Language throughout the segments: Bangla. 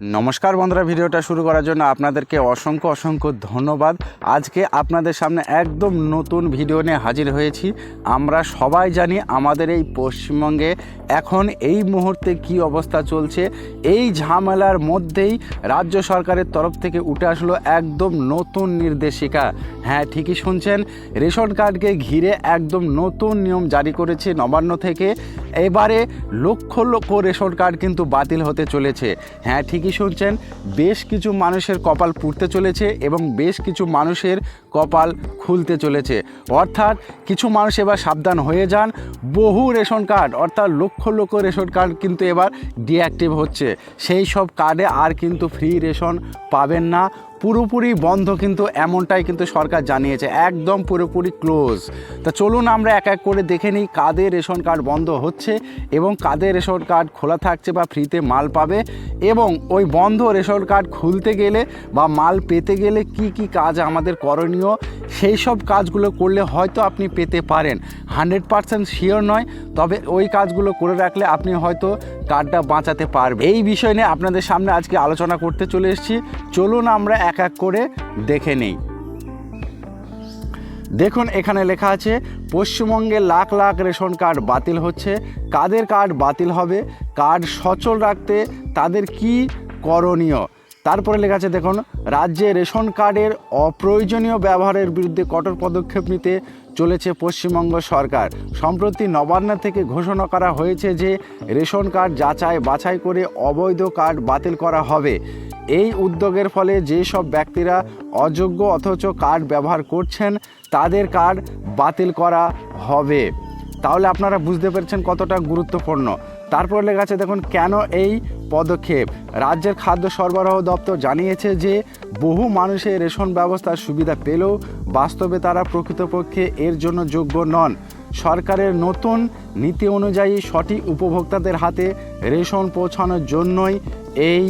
নমস্কার বন্ধুরা, ভিডিওটা শুরু করার জন্য আপনাদেরকে অসংখ্য অসংখ্য ধন্যবাদ। আজকে আপনাদের সামনে একদম নতুন ভিডিও নিয়ে হাজির হয়েছি। আমরা সবাই জানি আমাদের এই পশ্চিমবঙ্গে এখন এই মুহূর্তে কি অবস্থা চলছে। এই ঝামেলার মধ্যেই রাজ্য সরকারের তরফ থেকে উঠে আসলো একদম নতুন নির্দেশিকা। হ্যাঁ ঠিকই শুনছেন, রেশন কার্ডকে ঘিরে একদম নতুন নিয়ম জারি করেছে নবান্ন থেকে। এবারে লক্ষ লক্ষ রেশন কার্ড কিন্তু বাতিল হতে চলেছে। হ্যাঁ ঠিকই শুনছেন বেশ কিছু মানুষের কপাল পুড়তে চলেছে এবং বেশ কিছু মানুষের কপাল খুলতে চলেছে। অর্থাৎ কিছু মানুষ এবার সাবধান হয়ে যান। বহু রেশন কার্ড, অর্থাৎ লক্ষ লক্ষ রেশন কার্ড কিন্তু এবার ডিঅ্যাক্টিভ হচ্ছে। সেই সব কার্ডে আর কিন্তু ফ্রি রেশন পাবেন না। পুরোপুরি বন্ধ কিন্তু এমনটাই কিন্তু সরকার জানিয়েছে, একদম পুরোপুরি ক্লোজ তা চলুন আমরা এক এক করে দেখে নিই কাদের রেশন কার্ড বন্ধ হচ্ছে এবং কাদের রেশন কার্ড খোলা থাকছে বা ফ্রিতে মাল পাবে এবং ওই বন্ধ রেশন কার্ড খুলতে গেলে বা মাল পেতে গেলে কি কি কাজ আমাদের করণীয়, সেই সব কাজগুলো করলে হয়তো আপনি পেতে পারেন। হান্ড্রেড পারসেন্ট শিওর নয়, তবে ওই কাজগুলো করে রাখলে আপনি হয়তো কার্ডটা বাঁচাতে পারবে। এই বিষয় নিয়ে আপনাদের সামনে আজকে আলোচনা করতে চলে এসেছি। চলুন আমরা এক এক করে দেখে নেই। দেখুন, এখানে লেখা আছে, পশ্চিমবঙ্গে লাখ লাখ রেশন কার্ড বাতিল হচ্ছে। কাদের কার্ড বাতিল হবে? কার্ড সচল রাখতে তাদের কি করণীয়? তারপরে লেখা আছে, দেখুন, রাজ্যে রেশন কার্ডের অপ্রয়োজনীয় ব্যবহারের বিরুদ্ধে কঠোর পদক্ষেপ নিতে চলেছে পশ্চিমবঙ্গ সরকার। সম্প্রতি নবান্ন থেকে ঘোষণা করা হয়েছে যে রেশন কার্ড যাচাই বাছাই করে অবৈধ কার্ড বাতিল করা হবে। এই উদ্যোগের ফলে যেসব ব্যক্তিরা অযোগ্য অথচ কার্ড ব্যবহার করছেন, তাদের কার্ড বাতিল করা হবে। তাহলে আপনারা বুঝতে পেরেছেন কতটা গুরুত্বপূর্ণ। তারপর লেখা আছে, দেখুন, কেন এই পদক্ষেপ? রাজ্যের খাদ্য সরবরাহ দপ্তর জানিয়েছে যে, বহু মানুষের রেশন ব্যবস্থার সুবিধা পেলেও বাস্তবে তারা প্রকৃতপক্ষে এর জন্য যোগ্য নন। সরকারের নতুন নীতি অনুযায়ী সঠিক উপভোক্তাদের হাতে রেশন পৌঁছানোর জন্যই এই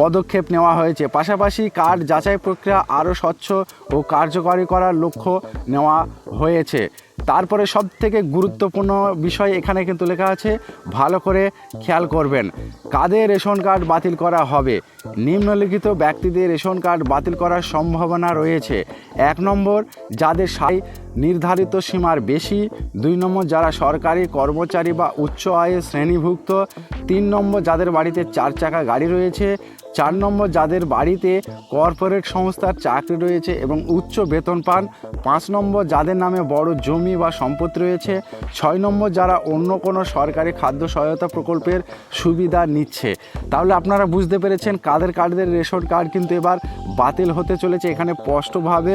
পদক্ষেপ নেওয়া হয়েছে। পাশাপাশি কার্ড যাচাই প্রক্রিয়া আরও স্বচ্ছ ও কার্যকরী করার লক্ষ্য নেওয়া হয়েছে। তারপরে সব থেকে গুরুত্বপূর্ণ বিষয় এখানে কিন্তু লেখা আছে, ভালো করে খেয়াল করবেন। কাদের রেশন কার্ড বাতিল করা হবে? নিম্নলিখিত ব্যক্তিদের রেশন কার্ড বাতিল করার সম্ভাবনা রয়েছে। এক নম্বর, যাদের সাই নির্ধারিত সীমার বেশি। দুই নম্বর, যারা সরকারি কর্মচারী বা উচ্চ আয়ের শ্রেণীভুক্ত। তিন নম্বর, যাদের বাড়িতে চার চাকা গাড়ি রয়েছে। চার নম্বর যাদের বাড়িতে কর্পোরেট সংস্থার চাকরি রয়েছে এবং উচ্চ বেতন পান, পাঁচ নম্বর যাদের নামে বড় জমি বা সম্পত্তি রয়েছে, ছয় নম্বর যারা অন্য কোনো সরকারি খাদ্য সহায়তা প্রকল্পের সুবিধা নিচ্ছে। তাহলে আপনারা বুঝতে পেরেছেন কাদের কার্ডদের রেশন কার্ড কিন্তু এবার বাতিল হতে চলেছে। এখানে স্পষ্টভাবে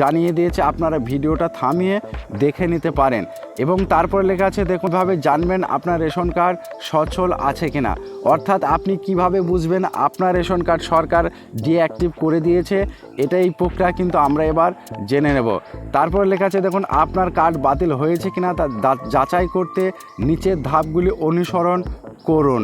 জানিয়ে দিয়েছে আপনারা ভিডিওটা থামিয়ে দেখে নিতে পারেন। এবং তারপরে লেখা আছে, দেখুন ভাবে জানবেন আপনার রেশন কার্ড সচল আছে কিনা? অর্থাৎ আপনি কীভাবে বুঝবেন আপনার রেশন কার্ড সরকার ডিঅ্যাক্টিভ করে দিয়েছে, এটাই প্রক্রিয়া কিন্তু আমরা এবার জেনে নেব। তারপরে লেখা আছে, দেখুন, আপনার কার্ড বাতিল হয়েছে কিনা তা যাচাই করতে নিচের ধাপগুলি অনুসরণ করুন।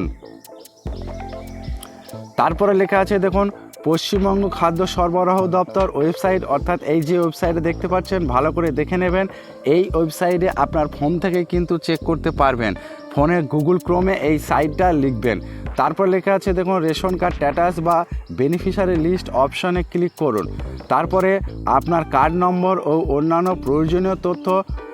তারপরে লেখা আছে, দেখুন, পশ্চিমবঙ্গ খাদ্য সরবরাহ দপ্তর ওয়েবসাইট, অর্থাৎ এই যে ওয়েবসাইটে দেখতে পাচ্ছেন, ভালো করে দেখে নেবেন, এই ওয়েবসাইটে আপনার ফোন থেকে কিন্তু চেক করতে পারবেন। ফোনে গুগল ক্রোমে এই সাইটটা লিখবেন। তারপর লেখা আছে, দেখুন, রেশন কার্ড স্ট্যাটাস বা বেনিফিশিয়ারি লিস্ট অপশানে ক্লিক করুন। তারপরে আপনার কার্ড নম্বর ও অন্যান্য প্রয়োজনীয় তথ্য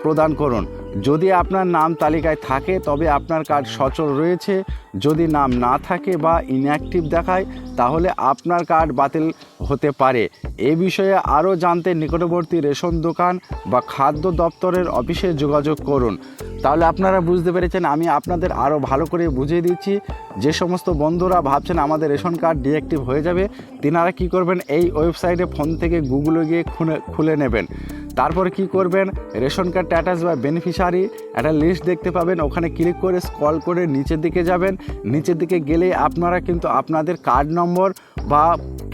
প্রদান করুন। যদি আপনার নাম তালিকায় থাকে, তবে আপনার কার্ড সচল রয়েছে। যদি নাম না থাকে বা ইনঅ্যাক্টিভ দেখায়, তাহলে আপনার কার্ড বাতিল হতে পারে। এ বিষয়ে আরও জানতে নিকটবর্তী রেশন দোকান বা খাদ্য দপ্তরের অফিসে যোগাযোগ করুন। তাহলে আপনারা বুঝতে পেরেছেন, আমি আপনাদের আরও ভালো করে বুঝিয়ে দিচ্ছি। যে সমস্ত বন্ধুরা ভাবছেন আমাদের রেশন কার্ড ডিঅ্যাক্টিভ হয়ে যাবে, তিনারা কি করবেন, এই ওয়েবসাইটে ফোন থেকে গুগলে গিয়ে খুলে খুলে নেবেন। তারপরে কি করবেন? রেশন কার্ড স্ট্যাটাস বা বেনিফিশিয়ারি একটা লিস্ট দেখতে পাবেন। ওখানে ক্লিক করে স্কল করে নিচের দিকে যাবেন। নিচের দিকে গেলে আপনারা কিন্তু আপনাদের কার্ড নম্বর বা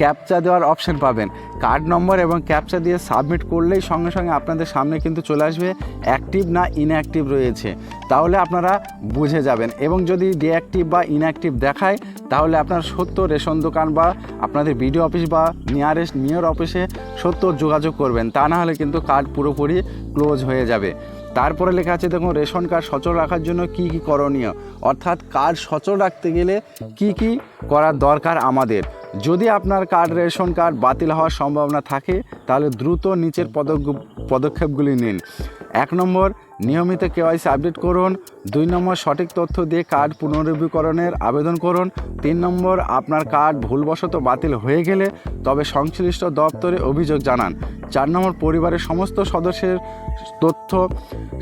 ক্যাপচা দেওয়ার অপশন পাবেন। কার্ড নম্বর এবং ক্যাপচা দিয়ে সাবমিট করলেই সঙ্গে সঙ্গে আপনাদের সামনে কিন্তু চলে আসবে অ্যাক্টিভ না ইনঅ্যাক্টিভ রয়েছে। তাহলে আপনারা বুঝে যাবেন এবং যদি ডিঅ্যাক্টিভ বা ইনঅ্যাক্টিভ দেখায়, তাহলে আপনার সত্য রেশন দোকান বা আপনাদের বিডিও অফিস বা নিয়ারেস্ট মেয়র অফিসে সত্য যোগাযোগ করবেন। তা না হলে কিন্তু কার্ড পুরোপুরি ক্লোজ হয়ে যাবে। তারপরে লেখা আছে দেখুন, রেশন কার্ড সচল রাখার জন্য কি কি করণীয়? অর্থাৎ কার্ড সচল রাখতে গেলে কি কি করার দরকার আমাদের? যদি আপনার কার্ড, রেশন কার্ড বাতিল হওয়ার সম্ভাবনা থাকে, তাহলে দ্রুত নিচের পদক- পদক্ষেপগুলি নিন। এক নম্বর, নিয়মিত কেওয়াইসি আপডেট করুন। দুই নম্বর, সঠিক তথ্য দিয়ে কার্ড পুনরুদ্ধারণের আবেদন করুন। তিন নম্বর, আপনার কার্ড ভুলবশত বাতিল হয়ে গেলে তবে সংশ্লিষ্ট দপ্তরে অভিযোগ জানান। চার নম্বর, পরিবারের সমস্ত সদস্যের তথ্য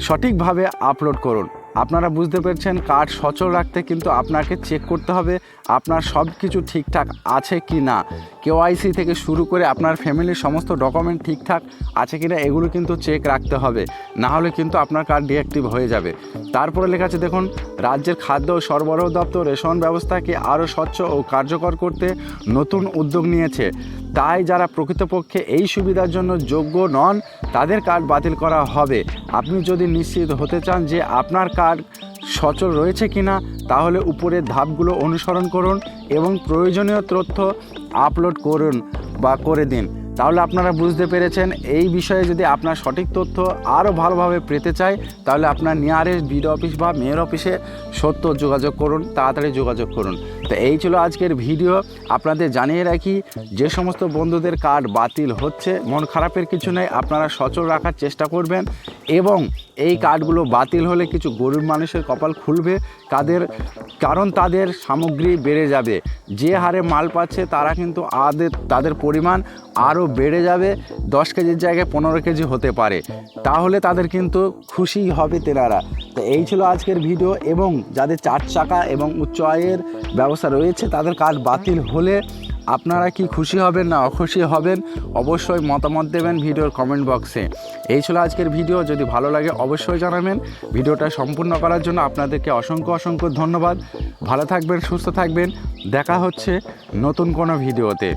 সঠিকভাবে আপলোড করুন। আপনারা বুঝতে পেরেছেন কার্ড সচল রাখতে কিন্তু আপনাকে চেক করতে হবে, আপনার সব কিছু ঠিকঠাক আছে কি না কেওয়াইসি থেকে শুরু করে আপনার ফ্যামিলির সমস্ত ডকুমেন্ট ঠিকঠাক আছে কি না এগুলো কিন্তু চেক রাখতে হবে। না হলে কিন্তু আপনার কার্ড ডিঅ্যাক্টিভ হয়ে যাবে। তারপরে লেখা আছে, দেখুন, রাজ্যের খাদ্য ও সরবরাহ দপ্তর রেশন ব্যবস্থাকে আরও স্বচ্ছ ও কার্যকর করতে নতুন উদ্যোগ নিয়েছে। তাই যারা প্রকৃতপক্ষে এই সুবিধার জন্য যোগ্য নন, তাদের কার্ড বাতিল করা হবে। আপনি যদি নিশ্চিত হতে চান যে আপনার কার্ড সচল রয়েছে কিনা, তাহলে উপরের ধাপগুলো অনুসরণ করুন এবং প্রয়োজনীয় তথ্য আপলোড করুন বা করে দিন। তাহলে আপনারা বুঝতে পেরেছেন, এই বিষয়ে যদি আপনার সঠিক তথ্য আরও ভালোভাবে পেতে চাই তাহলে আপনার নিয়ারেস্ট বিডিও অফিস বা মেয়র অফিসে সত্য যোগাযোগ করুন, তাড়াতাড়ি যোগাযোগ করুন। তো এই ছিল আজকের ভিডিও, আপনাদের জানিয়ে রাখি, যে সমস্ত বন্ধুদের কার্ড বাতিল হচ্ছে, মন খারাপের কিছু নেই, আপনারা সচল রাখার চেষ্টা করবেন এবং এই কার্ডগুলো বাতিল হলে কিছু গরিব মানুষের কপাল খুলবে, তাদের, কারণ তাদের সামগ্রী বেড়ে যাবে। যে হারে মাল পাচ্ছে তারা কিন্তু আদের, তাদের পরিমাণ আরও বেড়ে যাবে। দশ কেজির জায়গায় পনেরো কেজি হতে পারে। তাহলে তাদের কিন্তু খুশি হবে তেনারা। তো এই ছিল আজকের ভিডিও এবং যাদের চার চাকা এবং উচ্চ আয়ের ব্যবস্থা রয়েছে, তাদের কাজ বাতিল হলে আপনারা কি খুশি হবেন না অখুশি হবেন, অবশ্যই মতামত দেবেন ভিডিওর কমেন্ট বক্সে এই ছিল আজকের ভিডিও, যদি ভালো লাগে অবশ্যই জানাবেন। ভিডিওটা সম্পূর্ণ করার জন্য আপনাদেরকে অসংখ্য অসংখ্য ধন্যবাদ। ভালো থাকবেন, সুস্থ থাকবেন। দেখা হচ্ছে নতুন কোনো ভিডিওতে।